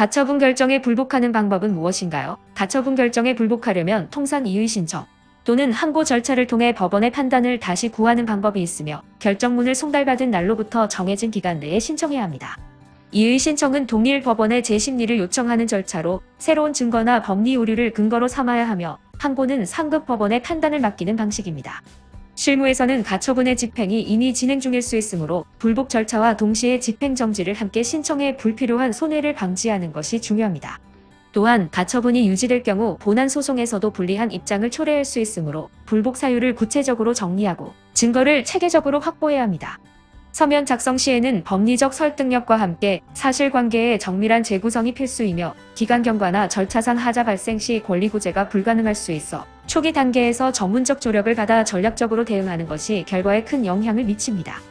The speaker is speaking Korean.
가처분 결정에 불복하는 방법은 무엇인가요? 가처분 결정에 불복하려면 통상 이의 신청 또는 항고 절차를 통해 법원의 판단을 다시 구하는 방법이 있으며 결정문을 송달받은 날로부터 정해진 기간 내에 신청해야 합니다. 이의 신청은 동일 법원의 재심리를 요청하는 절차로 새로운 증거나 법리 오류를 근거로 삼아야 하며 항고는 상급 법원의 판단을 맡기는 방식입니다. 실무에서는 가처분의 집행이 이미 진행 중일 수 있으므로 불복 절차와 동시에 집행 정지를 함께 신청해 불필요한 손해를 방지하는 것이 중요합니다. 또한 가처분이 유지될 경우 본안 소송에서도 불리한 입장을 초래할 수 있으므로 불복 사유를 구체적으로 정리하고 증거를 체계적으로 확보해야 합니다. 서면 작성 시에는 법리적 설득력과 함께 사실관계의 정밀한 재구성이 필수이며 기간 경과나 절차상 하자 발생 시 권리구제가 불가능할 수 있어 초기 단계에서 전문적 조력을 받아 전략적으로 대응하는 것이 결과에 큰 영향을 미칩니다.